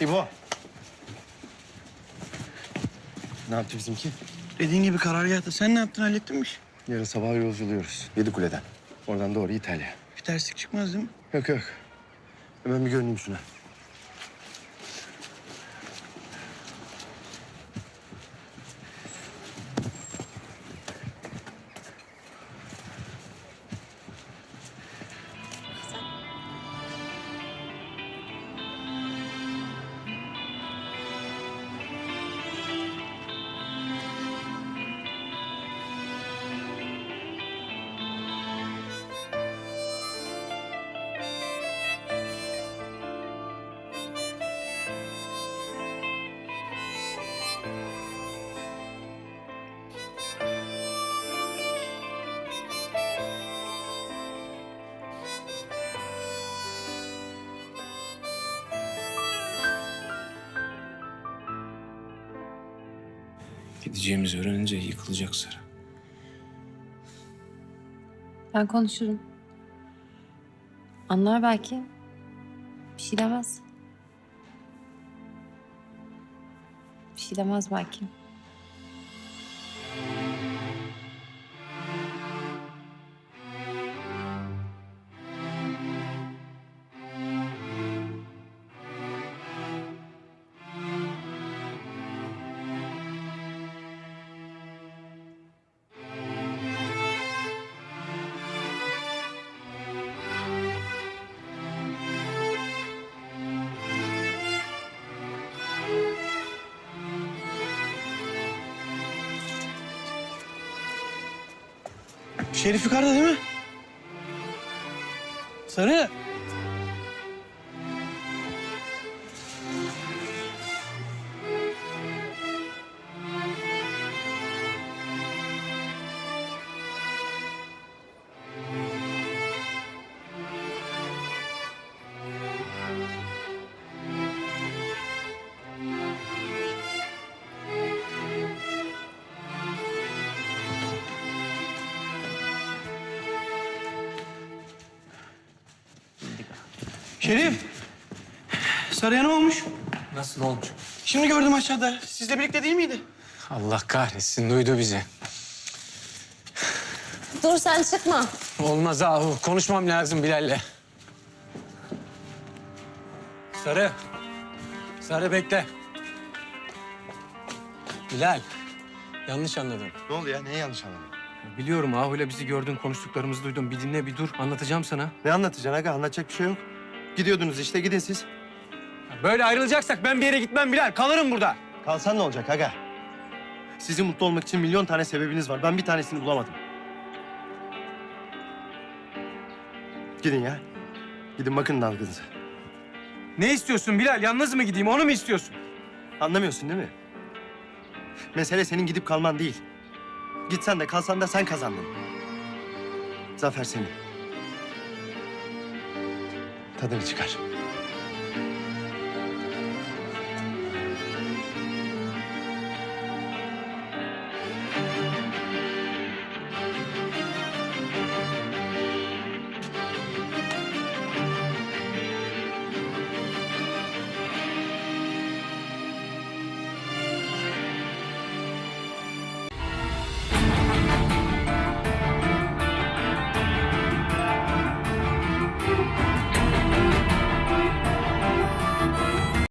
İbo. Ne yaptı bizimki? Dediğin gibi karargâhta. Sen ne yaptın hallettin mi işi? Yarın sabah yolculuyoruz. Yedi kuleden. Oradan doğru İtalya. Bir terslik çıkmaz değil mi? Yok yok. Hemen bir görüneyim şuna. Gideceğimizi öğrenince yıkılacak Sara. Ben konuşurum. Anlar belki. Bir şey demez. Bir şey demez belki. Şerif yukarıda değil mi? Sarı. Şerif. Sarıya ne olmuş? Nasıl olmuş? Şimdi gördüm aşağıda. Sizle birlikte değil miydi? Allah kahretsin duydu bizi. Dur sen çıkma. Olmaz Ahu. Konuşmam lazım Bilal'le. Sarı. Sarı bekle. Bilal. Yanlış anladın. Ne oldu ya? Neyi yanlış anladın? Biliyorum Ahu'yla bizi gördün, konuştuklarımızı duydum. Bir dinle, bir dur. Anlatacağım sana. Ne anlatacaksın aga? Anlatacak bir şey yok. Gidiyordunuz işte. Gidin siz. Böyle ayrılacaksak ben bir yere gitmem Bilal. Kalırım burada. Kalsan ne olacak aga? Sizin mutlu olmak için milyon tane sebebiniz var. Ben bir tanesini bulamadım. Gidin ya. Gidin bakın dalgınıza. Ne istiyorsun Bilal? Yalnız mı gideyim? Onu mu istiyorsun? Anlamıyorsun değil mi? Mesele senin gidip kalman değil. Gitsen de kalsan da sen kazandın. Zafer senin. 他都没去干什么。